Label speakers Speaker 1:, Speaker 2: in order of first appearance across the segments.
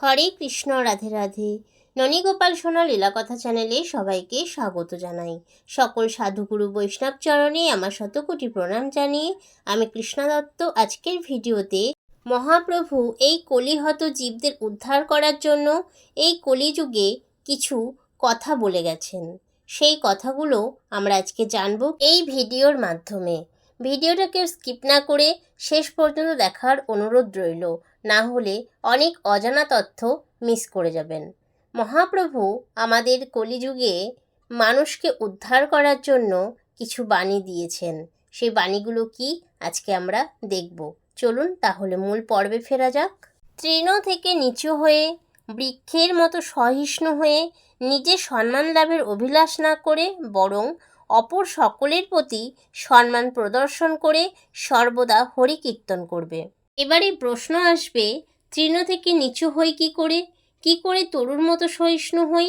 Speaker 1: হরে কৃষ্ণ, রাধে রাধে। ননীগোপাল সোনা লীলাকথা চ্যানেলে সবাইকে স্বাগত জানাই। সকল সাধুগুরু বৈষ্ণব চরণে আমার শতকোটি প্রণাম জানিয়ে আমি কৃষ্ণা দত্ত। আজকের ভিডিওতে মহাপ্রভু এই কলিহত জীবদের উদ্ধার করার জন্য এই কলিযুগে কিছু কথা বলে গেছেন। সেই কথাগুলো আমরা আজকে জানব এই ভিডিওর মাধ্যমে। ভিডিওটাকে স্কিপ না করে শেষ পর্যন্ত দেখার অনুরোধ রইল। না হলে অনেক অজানা তথ্য মিস করে যাবেন। মহাপ্রভু আমাদের কলিযুগে মানুষকে উদ্ধার করার জন্য কিছু বাণী দিয়েছেন। সেই বাণীগুলো কি আজকে আমরা দেখব। চলুন তাহলে মূল পর্বে ফেরা যাক। তৃণ থেকে নিচু হয়ে, বৃক্ষের মতো সহিষ্ণু হয়ে, নিজে সম্মান লাভের অভিলাষ না করে, বরং অপর সকলের প্রতি সম্মান প্রদর্শন করে সর্বদা হরি কীর্তন করবে। এবারে প্রশ্ন আসবে, তৃণ থেকে নিচু হই কি করে? কি করে তরুর মতো সহিষ্ণু হই?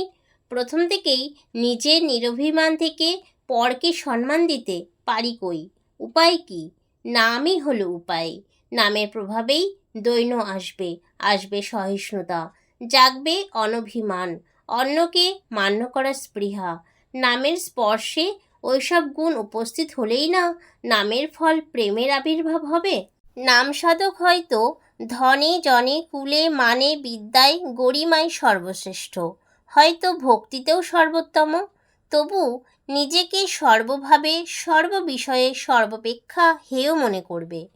Speaker 1: প্রথম থেকেই নিজের নিরভিমান থেকে পরকে সম্মান দিতে পারি কই? উপায় কি? নামই হলো উপায়। নামের প্রভাবেই দৈন্য আসবে আসবে সহিষ্ণুতা। জাগবে অনভিমান, অন্যকে মান্য করার স্পৃহা। নামের স্পর্শে ওইসব গুণ উপস্থিত হলেই না নামের ফল প্রেমের আবির্ভাব হবে? নাম সাধক হয়তো ধনে জনে কুলে মানে বিদ্যায় গরিমায় সর্বশ্রেষ্ঠ। হয়তো ভক্তিতেও সর্বোত্তম। তবু নিজেকে সর্বভাবে, সর্ববিষয়ে সর্বাপেক্ষা হেয় মনে করবে।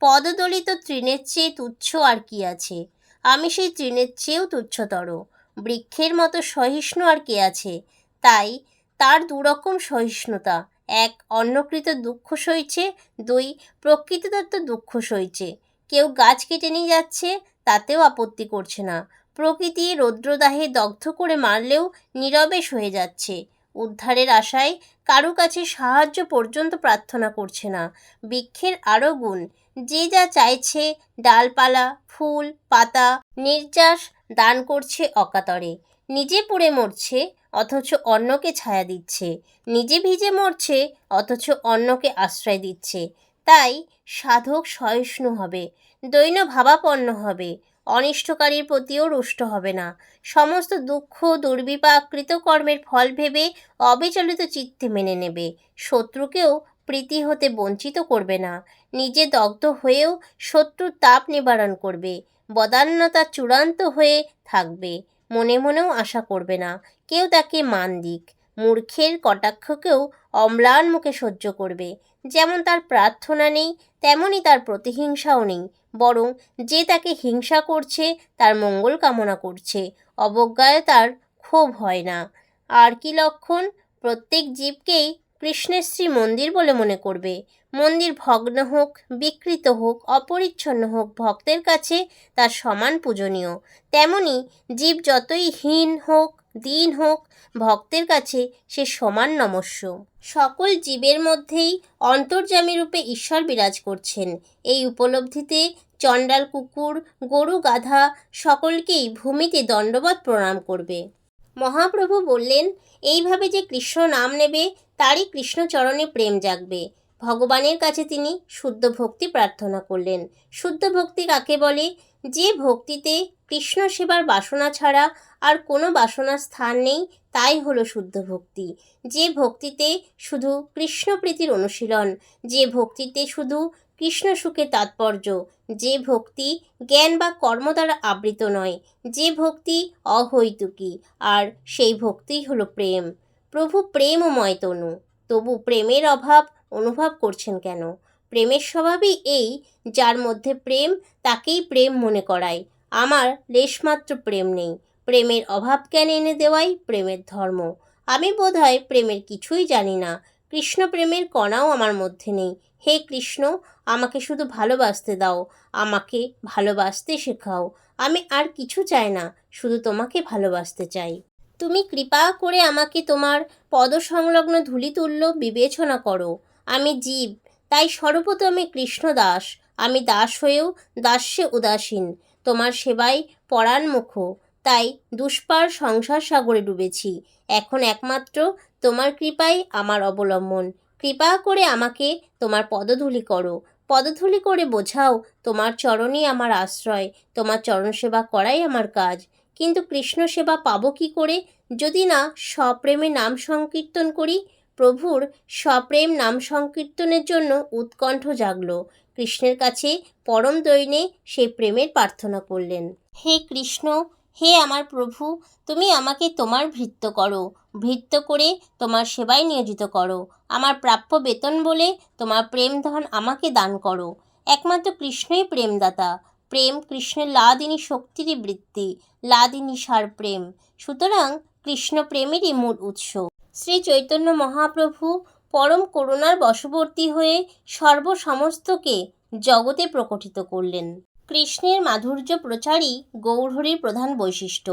Speaker 1: পদদলিত তৃণের চেয়ে তুচ্ছ আর কি আছে? আমি সেই তৃণের চেয়েও তুচ্ছতর। বৃক্ষের মতো সহিষ্ণু আর কে আছে? তাই তার দুরকম সহিষ্ণুতা। এক, অন্নকৃত দুঃখ সইছে। দুই, প্রকৃতিদত্ত দুঃখ সইছে। কেউ গাছ কেটে নিয়ে যাচ্ছে, তাতেও আপত্তি করছে না। প্রকৃতি রৌদ্রদাহে দগ্ধ করে মারলেও নীরবে সয়ে যাচ্ছে। উদ্ধারের আশায় কারও কাছে সাহায্য পর্যন্ত প্রার্থনা করছে না। বৃক্ষের আরও গুণ, যে যা চাইছে, ডালপালা, ফুল, পাতা, নির্যাস দান করছে অকাতরে। নিজে পুড়ে মরছে অথচ অন্যকে ছায়া দিচ্ছে। নিজে ভিজে মরছে, অথচ অন্যকে আশ্রয় দিচ্ছে। তাই সাধক সহিষ্ণু হবে দৈন্য ভাবাপন্ন হবে, অনিষ্টকারীর প্রতিও রুষ্ট হবে না। সমস্ত দুঃখ, দুর্বিপাক, কৃতকর্মের ফল ভেবে অবিচলিত চিত্তে মেনে নেবে। শত্রুকেও প্রীতি হতে বঞ্চিত করবে না। নিজে দগ্ধ হয়েও শত্রুর তাপ নিবারণ করবে। বদান্যতা চূড়ান্ত হয়ে থাকবে। মনে মনেও আশা করবে না। কেউ তাকে মান দিক। মূর্খের কটাক্ষকেও অম্লান মুখে সহ্য করবে। যেমন তার প্রার্থনা নেই তেমনই তার প্রতিহিংসাও নেই। বরং যে তাকে হিংসা করছে, তার মঙ্গল কামনা করছে। অবজ্ঞায় তার ক্ষোভ হয় না। আর কি লক্ষণ? প্রত্যেক জীবকেই কৃষ্ণের শ্রী মন্দির বলে মনে করবে। মন্দির ভগ্ন হোক, বিকৃত হোক, অপরিচ্ছন্ন হোক, ভক্তের কাছে তার সমান পূজনীয়। তেমনি জীব যতই হীন হোক দিন হোক, ভক্তের কাছে সে সমান নমস্য। সকল জীবের মধ্যেই অন্তর্যামী রূপে ঈশ্বর বিরাজ করছেন। এই উপলব্ধিতে চণ্ডাল কুকুর, গরু গাধা সকলকেই ভূমিতে দণ্ডবত প্রণাম করবে। মহাপ্রভু বললেন, এইভাবে যে কৃষ্ণ নাম নেবে, তারই কৃষ্ণচরণে প্রেম জাগবে। ভগবানের কাছে তিনি শুদ্ধ ভক্তি প্রার্থনা করলেন। শুদ্ধ ভক্তি কাকে বলে? যে ভক্তিতে কৃষ্ণ সেবার বাসনা ছাড়া আর কোনো বাসনার স্থান নেই, তাই হলো শুদ্ধ ভক্তি। যে ভক্তিতে শুধু কৃষ্ণপ্রীতির অনুশীলন, যে ভক্তিতে শুধু কৃষ্ণ সুখের তাৎপর্য, যে ভক্তি জ্ঞান বা কর্ম দ্বারা আবৃত নয়, যে ভক্তি অহৈতুকী, আর সেই ভক্তিই হলো প্রেম। প্রভু প্রেমময় তনু, তবু প্রেমের অভাব অনুভব করছেন কেন? প্রেমের স্বভাবই এই, যার মধ্যে প্রেম তাকেই প্রেম মনে করায়। আমার লেশমাত্র প্রেম নেই। প্রেমের অভাব জ্ঞান এনে দেওয়াই প্রেমের ধর্ম। আমি বোধহয় প্রেমের কিছুই জানি না। কৃষ্ণ প্রেমের কণাও আমার মধ্যে নেই। হে কৃষ্ণ, আমাকে শুধু ভালোবাসতে দাও। আমাকে ভালোবাসতে শেখাও। আমি আর কিছু চাই না, শুধু তোমাকে ভালোবাসতে চাই। তুমি কৃপা করে আমাকে তোমার পদসংলগ্ন ধূলিতুল্য বিবেচনা করো। আমি জীব, তাই সর্বপ্রথমে কৃষ্ণ দাস। আমি দাস হয়েও দাস্যে উদাসীন। তোমার সেবায় পরাণমুখ তাই দুষ্পার সংসার সাগরে ডুবেছি। এখন একমাত্র তোমার কৃপাই আমার অবলম্বন। কৃপা করে আমাকে তোমার পদধূলি করো। পদধূলি করে বোঝাও, তোমার চরণই আমার আশ্রয়, তোমার চরণ সেবা করাই আমার কাজ। কিন্তু কৃষ্ণ সেবা পাবো কি করে? যদি না সপ্রেমে নাম সংকীর্তন করি, প্রভুর সপ্রেম নাম সংকীর্তনের জন্য উৎকণ্ঠ জাগলো। কৃষ্ণের কাছে পরম দৈনে সেই প্রেমের প্রার্থনা করলেন। হে কৃষ্ণ হে আমার প্রভু, তুমি আমাকে তোমার ভৃত্য করো। ভৃত্য করে তোমার সেবায় নিয়োজিত করো। আমার প্রাপ্য বেতন বলে তোমার প্রেম ধন আমাকে দান করো। একমাত্র কৃষ্ণই প্রেমদাতা। প্রেম কৃষ্ণের লাদিনী শক্তিরই বৃত্তি, লাদিনী সার প্রেম। সুতরাং কৃষ্ণ প্রেমেরই মূল উৎস। শ্রী চৈতন্য মহাপ্রভু পরম করুণার বশবর্তী হয়ে সর্বসমস্তকে জগতে প্রকটিত করলেন। কৃষ্ণের মাধুর্য প্রচারই গৌরহরির প্রধান বৈশিষ্ট্য।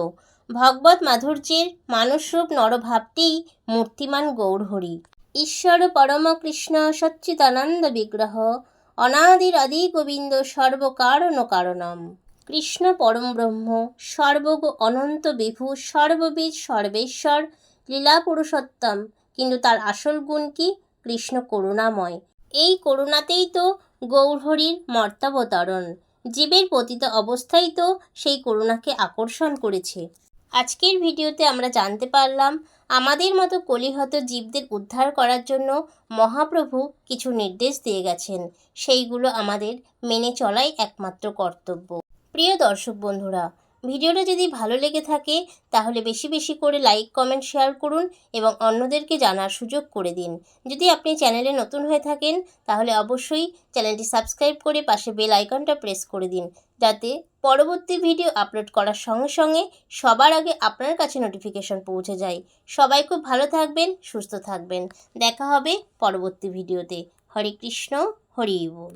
Speaker 1: ভগবত মাধুর্যের মানসরূপ নরভাবটিই মূর্তিমান গৌরহরি ঈশ্বর পরম কৃষ্ণ সচ্চিদানন্দ বিগ্রহ অনাদির আদি গোবিন্দ সর্বকারণ কারণম। কৃষ্ণ পরম ব্রহ্ম সর্বগ অনন্ত বিভু সর্ববিদ সর্বেশ্বর লীলা পুরুষোত্তম কিন্তু তার আসল গুণ কি? কৃষ্ণ করুণাময়। এই করুণাতেই তো গৌরহরির মর্তাবতরণ জীবের পতিত অবস্থাই তো সেই করুণাকে আকর্ষণ করেছে। আজকের ভিডিওতে আমরা জানতে পারলাম, আমাদের মতো কলিহত জীবদের উদ্ধার করার জন্য মহাপ্রভু কিছু নির্দেশ দিয়ে গেছেন। সেইগুলো আমাদের মেনে চলাই একমাত্র কর্তব্য। প্রিয় দর্শক বন্ধুরা ভিডিওটা যদি ভালো লেগে থাকে, তাহলে বেশি বেশি করে লাইক কমেন্ট শেয়ার করুন এবং অন্যদেরকে জানার সুযোগ করে দিন। যদি আপনি চ্যানেলে নতুন হয়ে থাকেন, তাহলে অবশ্যই চ্যানেলটি সাবস্ক্রাইব করে পাশে বেল আইকনটা প্রেস করে দিন। যাতে পরবর্তী ভিডিও আপলোড করার সঙ্গে সঙ্গে সবার আগে আপনার কাছে নোটিফিকেশন পৌঁছে যায়। সবাই খুব ভালো থাকবেন, সুস্থ থাকবেন। দেখা হবে পরবর্তী ভিডিওতে হরে কৃষ্ণ, হরি বল